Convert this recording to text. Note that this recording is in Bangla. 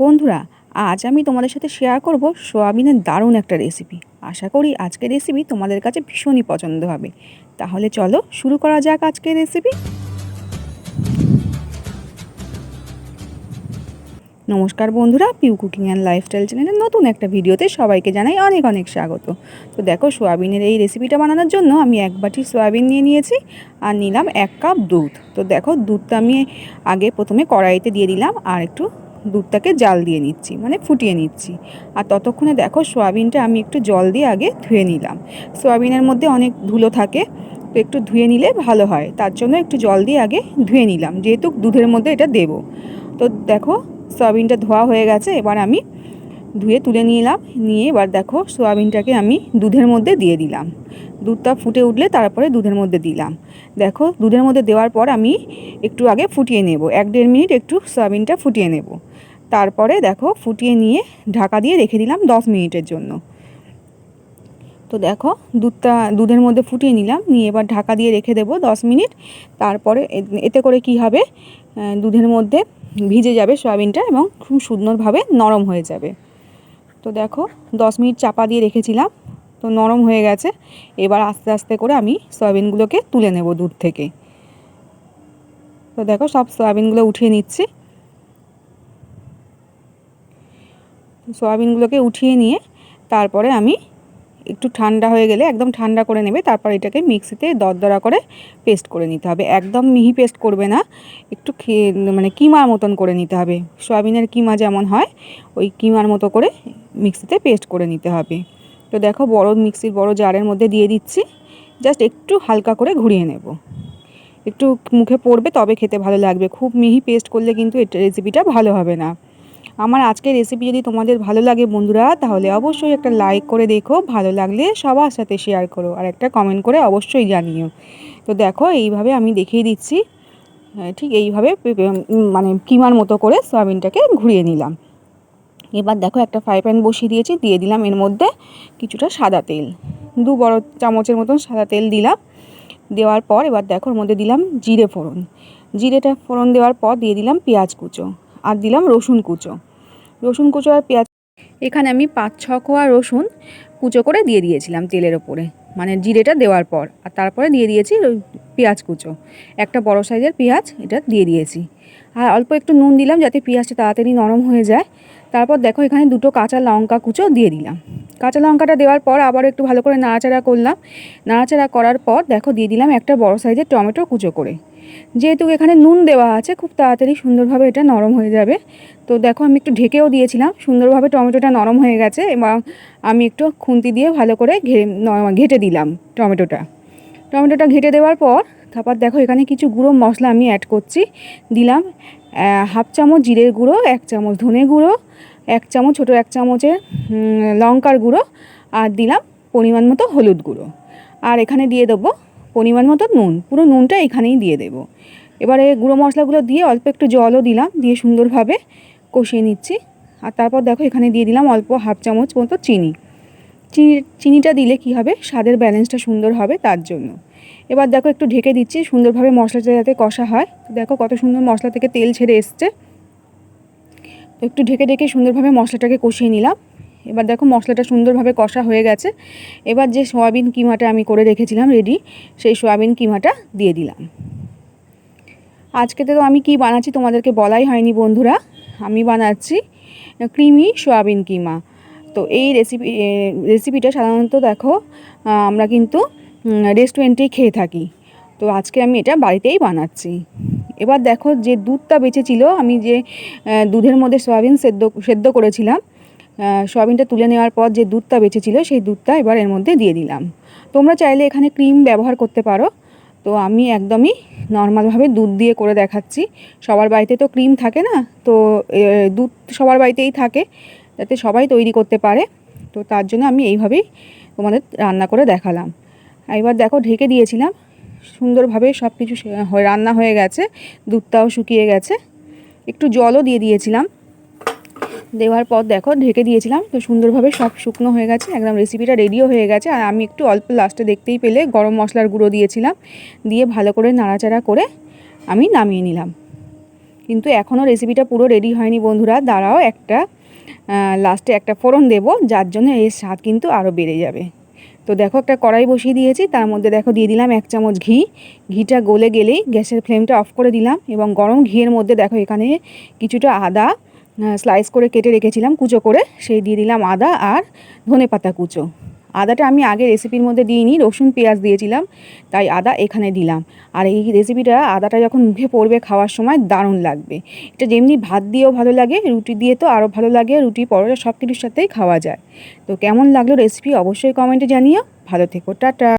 বন্ধুরা, আজ আমি তোমাদের সাথে শেয়ার করব সোয়াবিনের দারুণ একটা রেসিপি আশা করি আজকের রেসিপি তোমাদের কাছে ভীষণই পছন্দ হবে। তাহলে চলো শুরু করা যাক আজকের রেসিপি নমস্কার বন্ধুরা পিউ কুকিং অ্যান্ড লাইফস্টাইল চ্যানেলের নতুন একটা ভিডিওতে সবাইকে জানাই অনেক অনেক স্বাগত। তো দেখো, সোয়াবিনের এই রেসিপিটা বানানোর জন্য আমি এক বাটি সোয়াবিন নিয়ে নিয়েছি আর নিলাম এক কাপ দুধ। তো দেখো, দুধটা আমি আগে প্রথমে কড়াইতে দিয়ে দিলাম আর একটু দুধটাকে জাল দিয়ে নিচ্ছি মানে ফুটিয়ে নিচ্ছি। আর ততক্ষণে দেখো সোয়াবিনটা আমি একটু জল দিয়ে আগে ধুয়ে নিলাম। সোয়াবিনের মধ্যে অনেক ধুলো থাকে, তো একটু ধুয়ে নিলে ভালো হয়। তার জন্য একটু জল দিয়ে আগে ধুয়ে নিলাম, যেহেতু দুধের মধ্যে এটা দেব। তো দেখো, সোয়াবিনটা ধোয়া হয়ে গেছে, এবার আমি ধুয়ে তুলে নিলাম। নিয়ে এবার দেখো সোয়াবিনটাকে আমি দুধের মধ্যে দিয়ে দিলাম। দুধটা ফুটে উঠলে তারপরে দুধের মধ্যে দিলাম। দেখো দুধের মধ্যে দেওয়ার পর আমি একটু আগে ফুটিয়ে নেব। এক দেড় মিনিট একটু সোয়াবিনটা ফুটিয়ে নেব। তারপরে দেখো ফুটিয়ে নিয়ে ঢাকা দিয়ে রেখে দিলাম দশ মিনিটের জন্য। তো দেখো দুধটা, দুধের মধ্যে ফুটিয়ে নিলাম। নিয়ে এবার ঢাকা দিয়ে রেখে দেবো দশ মিনিট। তারপরে এতে করে কি হবে? দুধের মধ্যে ভিজে যাবে সয়াবিনটা এবং খুব সুন্দরভাবে নরম হয়ে যাবে। তো দেখো, দশ মিনিট চাপা দিয়ে রেখেছিলাম, তো নরম হয়ে গেছে। এবার আস্তে আস্তে করে আমি সয়াবিনগুলোকে তুলে নেব দুধ থেকে। তো দেখো, সব সয়াবিনগুলো উঠিয়ে নিচ্ছি। সয়াবিনগুলোকে উঠিয়ে নিয়ে তারপরে আমি একটু ঠান্ডা হয়ে গেলে একদম ঠান্ডা করে নেবে, তারপর এটাকে মিক্সিতে দরদরা করে পেস্ট করে নিতে হবে। একদম মিহি পেস্ট করবে না, একটু মানে কিমার মতন করে নিতে হবে। সয়াবিনের কিমা যেমন হয়, ওই কিমার মতো করে মিক্সিতে পেস্ট করে নিতে হবে। তো দেখো বড় মিক্সির বড় জারের মধ্যে দিয়ে দিচ্ছি, জাস্ট একটু হালকা করে ঘুরিয়ে নেব। একটু মুখে পড়বে তবে খেতে ভালো লাগবে। খুব মিহি পেস্ট করলে কিন্তু এটা রেসিপিটা ভালো হবে না। আমার আজকের রেসিপি যদি তোমাদের ভালো লাগে বন্ধুরা, তাহলে অবশ্যই একটা লাইক করে দেখো। ভালো লাগলে সবার সাথে শেয়ার করো আর একটা কমেন্ট করে অবশ্যই জানিও। তো দেখো, এইভাবে আমি দেখিয়ে দিচ্ছি। ঠিক এইভাবে মানে কিমার মতো করে সয়াবিনটাকে ঘুরিয়ে নিলাম। এবার দেখো একটা ফ্রাই প্যান বসিয়ে দিয়েছি, দিয়ে দিলাম এর মধ্যে কিছুটা সাদা তেল। দু বড় চামচের মতন সাদা তেল দিলাম। দেওয়ার পর এবার দেখো ওর মধ্যে দিলাম জিরে ফোড়ন। জিরেটা ফোড়ন দেওয়ার পর দিয়ে দিলাম পেঁয়াজ কুচো। আর দিলাম রসুন কুচো। রসুন কুচো আর পেঁয়াজ। এখানে আমি পাঁচ, ছ কোয়া রসুন কুচো করে দিয়ে দিয়েছিলাম তেলের ওপরে। মানে জিরেটা দেওয়ার পর। আর তারপরে দিয়ে দিয়েছি পেঁয়াজ কুচো। একটা বড় সাইজের পেঁয়াজ এটা দিয়ে দিয়েছি। আর অল্প একটু নুন দিলাম যাতে পেঁয়াজটা তাড়াতাড়ি নরম হয়ে যায়। তারপর দেখো এখানে দুটো কাঁচা লঙ্কা কুচো দিয়ে দিলাম। কাঁচা লঙ্কাটা দেওয়ার পর আবার একটু ভালো করে নাড়াচাড়া করলাম। নাড়াচাড়া করার পর দেখো দিয়ে দিলাম একটা বড় সাইজের টমেটো কুচো করে। যেহেতু এখানে নুন দেওয়া আছে, খুব তাড়াতাড়ি সুন্দরভাবে এটা নরম হয়ে যাবে। তো দেখো আমি একটু ঢেকেও দিয়েছিলাম, সুন্দরভাবে টমেটোটা নরম হয়ে গেছে এবং আমি একটু খুন্তি দিয়ে ভালো করে ঘেটে দিলাম টমেটোটা। টমেটোটা ঘেটে দেওয়ার পর তারপর দেখো এখানে কিছু গুঁড়ো মশলা আমি অ্যাড করছি। দিলাম হাফ চামচ জিরের গুঁড়ো, এক চামচ ধনে গুঁড়ো এক চামচ, ছোটো এক চামচের লঙ্কার গুঁড়ো আর দিলাম পরিমাণ মতো হলুদ গুঁড়ো। আর এখানে দিয়ে দেবো পরিমাণ মতো নুন, পুরো নুনটা এখানেই দিয়ে দেবো। এবারে গুঁড়ো মশলাগুলো দিয়ে অল্প একটু জলও দিলাম, দিয়ে সুন্দরভাবে কষিয়ে নিচ্ছি। আর তারপর দেখো এখানে দিয়ে দিলাম অল্প হাফ চামচ মতো চিনি। চিনি, চিনিটা দিলে কি হবে? স্বাদের ব্যালেন্সটা সুন্দর হবে তার জন্য। এবার দেখো একটু ঢেকে দিচ্ছি, সুন্দরভাবে মশলাটা যাতে কষা হয়। দেখো কত সুন্দর মশলা থেকে তেল ছেড়ে এসছে। একটু ঢেকে ঢেকে সুন্দরভাবে মশলাটাকে কষিয়ে নিলাম। এবার দেখো মশলাটা সুন্দরভাবে কষা হয়ে গেছে। এবার যে সয়াবিন কিমাটা আমি করে রেখেছিলাম রেডি, সেই সয়াবিন কিমাটা দিয়ে দিলাম। আজকে তো আমি কি বানাচ্ছি তোমাদেরকে বলাই হয়নি বন্ধুরা। আমি বানাচ্ছি ক্রিমি সয়াবিন কিমা। তো এই রেসিপি রেসিপিটা সাধারণত দেখো আমরা কিন্তু রেস্টুরেন্টেই খেয়ে থাকি। তো আজকে আমি এটা বাড়িতেই বানাচ্ছি। এবার দেখো যে দুধটা বেঁচেছিল, আমি যে দুধের মধ্যে সয়াবিন সেদ্ধ সেদ্ধ করেছিলাম সয়াবিনটা তুলে নেওয়ার পর যে দুধটা বেঁচেছিল, সেই দুধটা এবার এর মধ্যে দিয়ে দিলাম। তোমরা চাইলে এখানে ক্রিম ব্যবহার করতে পারো। তো আমি একদমই নর্মালভাবে দুধ দিয়ে করে দেখাচ্ছি। সবার বাড়িতে তো ক্রিম থাকে না, তো দুধ সবার বাড়িতেই থাকে, যাতে সবাই তৈরি করতে পারে। তো তার জন্য আমি এইভাবেই তোমাদের রান্না করে দেখালাম। এবার দেখো ঢেকে দিয়েছিলাম। সুন্দরভাবে সব কিছু রান্না হয়ে গেছে, দুধটাও শুকিয়ে গেছে। একটু জলও দিয়ে দিয়েছিলাম। দেওয়ার পর দেখো, ঢেকে দিয়েছিলাম। তো সুন্দরভাবে সব শুকনো হয়ে গেছে। একদম রেসিপিটা রেডিও হয়ে গেছে। আর আমি একটু অল্প লাস্টে দেখতেই পেলে গরম মশলার গুঁড়ো দিয়েছিলাম। দিয়ে ভালো করে নাড়াচাড়া করে আমি নামিয়ে নিলাম। কিন্তু এখনও রেসিপিটা পুরো রেডি হয়নি বন্ধুরা। দাঁড়াও, একটা লাস্টে একটা ফোড়ন দেব। যার জন্য এর স্বাদ কিন্তু আরও বেড়ে যাবে। তো দেখো একটা কড়াই বসিয়ে দিয়েছি, তার মধ্যে দেখো দিয়ে দিলাম এক চামচ ঘি। ঘিটা গলে গেলেই গ্যাসের ফ্লেমটা অফ করে দিলাম এবং গরম ঘিয়ের মধ্যে দেখো এখানে কিছুটা আদা স্লাইস করে কেটে রেখেছিলাম কুচো করে, সেই দিয়ে দিলাম আদা আর ধনে পাতা কুচো। আদাটা আমি আগে রেসিপির মধ্যে দিইনি, রসুন, পেঁয়াজ দিয়েছিলাম, তাই আদা এখানে দিলাম। আর এই রেসিপিটা আদাটা যখন মুখে পড়বে খাওয়ার সময়, দারুণ লাগবে। এটা যেমনি ভাত দিয়েও ভালো লাগে, রুটি দিয়ে তো আরও ভালো লাগে, রুটি, পরোটা সব কিছুর সাথেই খাওয়া যায়। তো কেমন লাগল রেসিপি অবশ্যই কমেন্টে জানিও। ভালো থেকো, টাটা!